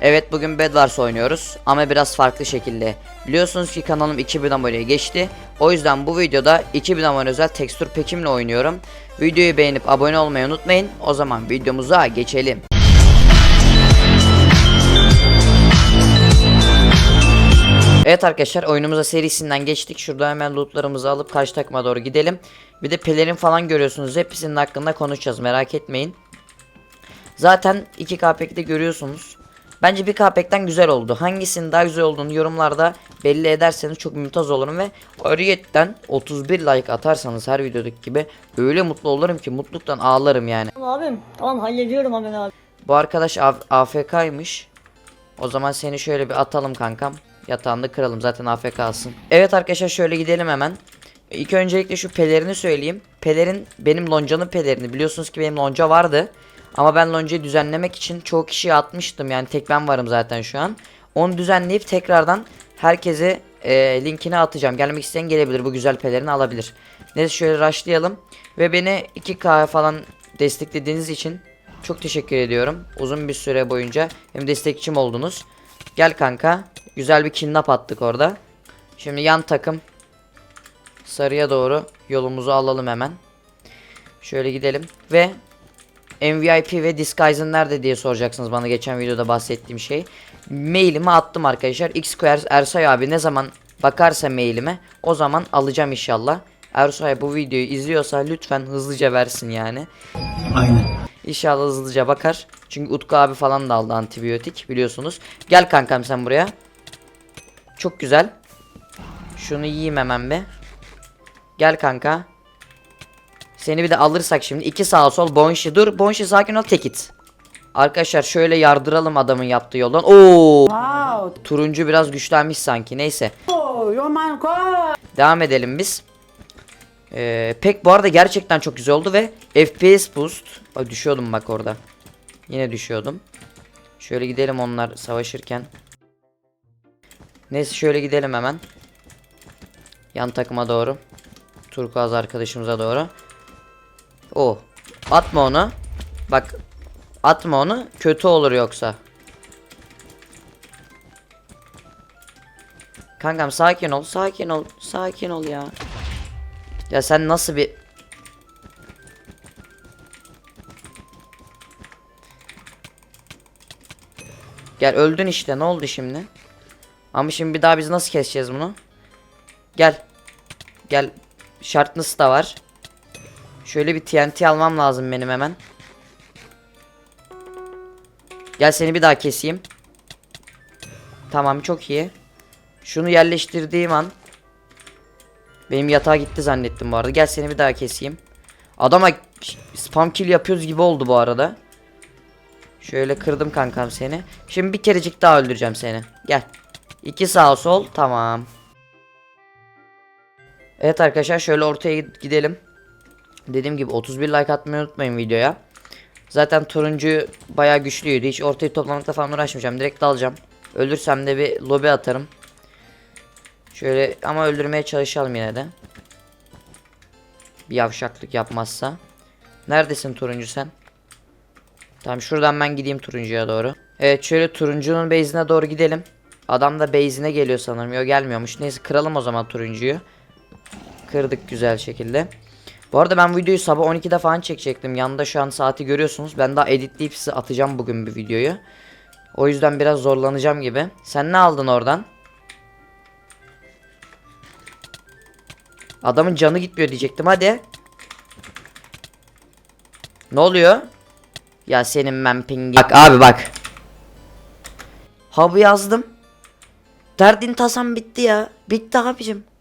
Evet bugün Bedwars oynuyoruz ama biraz farklı şekilde. Biliyorsunuz ki kanalım 2000 aboneye geçti. O yüzden bu videoda 2000 abone özel tekstür pekimle oynuyorum. Videoyu beğenip abone olmayı unutmayın. O zaman videomuza geçelim. Evet arkadaşlar oyunumuza serisinden geçtik. Şurada hemen lootlarımızı alıp karşı takıma doğru gidelim. Bir de pelerin falan görüyorsunuz. Hepsinin hakkında konuşacağız merak etmeyin. Zaten 2 KP'de görüyorsunuz. Bence bir KP'den güzel oldu. Hangisinin daha güzel olduğunu yorumlarda belli ederseniz çok mümtaz olurum ve ayrıyetten 31 like atarsanız her videodaki gibi öyle mutlu olurum ki mutluluktan ağlarım yani. Tamam abim. Tamam hallediyorum hemen abi. Bu arkadaş AFK'ymış. O zaman seni şöyle bir atalım kankam. Yatağında kıralım zaten AFK'sın. Evet arkadaşlar şöyle gidelim hemen. İlk öncelikle şu pelerini söyleyeyim. Pelerin benim loncanın pelerini biliyorsunuz ki benim lonca vardı. Ama ben loncayı düzenlemek için çoğu kişiye atmıştım. Yani tek ben varım zaten şu an. Onu düzenleyip tekrardan herkese e, linkini atacağım. Gelmek isteyen gelebilir. Bu güzel pelerini alabilir. Neyse şöyle rushlayalım. Ve beni 2K falan desteklediğiniz için çok teşekkür ediyorum. Uzun bir süre boyunca hem destekçim oldunuz. Gel kanka. Güzel bir kidnap attık orada. Şimdi yan takım sarıya doğru yolumuzu alalım hemen. Şöyle gidelim ve MVP ve Disguise'ın nerede diye soracaksınız bana geçen videoda bahsettiğim şey. Mailimi attım arkadaşlar. Xquares Ersay abi ne zaman bakarsa mailime o zaman alacağım inşallah. Ersay bu videoyu izliyorsa lütfen hızlıca versin yani. Aynen. İnşallah hızlıca bakar. Çünkü Utku abi falan da aldı antibiyotik biliyorsunuz. Gel kankam sen buraya. Çok güzel. Şunu yiyeyim hemen be. Gel kanka. Seni bir de alırsak şimdi. iki sağ sol Bonşi dur. Bonşi sakin ol tek it. Arkadaşlar şöyle yardıralım adamın yaptığı yoldan. Oo! Wow. Turuncu biraz güçlenmiş sanki. Neyse. Oh. Devam edelim biz. Ee, pek bu arada gerçekten çok güzel oldu ve FPS boost. Ay, düşüyordum bak orada. Yine düşüyordum. Şöyle gidelim onlar savaşırken. Neyse şöyle gidelim hemen. Yan takıma doğru. Turkuaz arkadaşımıza doğru. O. Atma onu. Bak. Atma onu. Kötü olur yoksa. Kankam sakin ol. Sakin ol. Sakin ol ya. Ya sen nasıl bir Gel öldün işte ne oldu şimdi? Ama şimdi bir daha biz nasıl keseceğiz bunu? Gel. Gel. Sharpness da var. Şöyle bir TNT almam lazım benim hemen. Gel seni bir daha keseyim. Tamam çok iyi. Şunu yerleştirdiğim an benim yatağa gitti zannettim bu arada. Gel seni bir daha keseyim. Adama spam kill yapıyoruz gibi oldu bu arada. Şöyle kırdım kankam seni. Şimdi bir kerecik daha öldüreceğim seni. Gel. İki sağ sol. Tamam. Evet arkadaşlar şöyle ortaya gidelim. Dediğim gibi 31 like atmayı unutmayın videoya. Zaten turuncu bayağı güçlüydü. Hiç ortayı toplamakla falan uğraşmayacağım. Direkt alacağım. Ölürsem de bir lobi atarım. Şöyle ama öldürmeye çalışalım yine de. Bir yavşaklık yapmazsa. Neredesin turuncu sen? Tamam şuradan ben gideyim turuncuya doğru. Evet şöyle turuncunun base'ine doğru gidelim. Adam da base'ine geliyor sanırım. Yok gelmiyormuş. Neyse kıralım o zaman turuncuyu. Kırdık güzel şekilde. Bu arada ben videoyu sabah 12'de falan çekecektim. Yanında şu an saati görüyorsunuz. Ben daha editleyip size atacağım bugün bir videoyu. O yüzden biraz zorlanacağım gibi. Sen ne aldın oradan? Adamın canı gitmiyor diyecektim hadi. Ne oluyor? Ya senin ben pingi. Bak abi bak. Hub'ı yazdım. Derdin tasam bitti ya. Bitti abicim.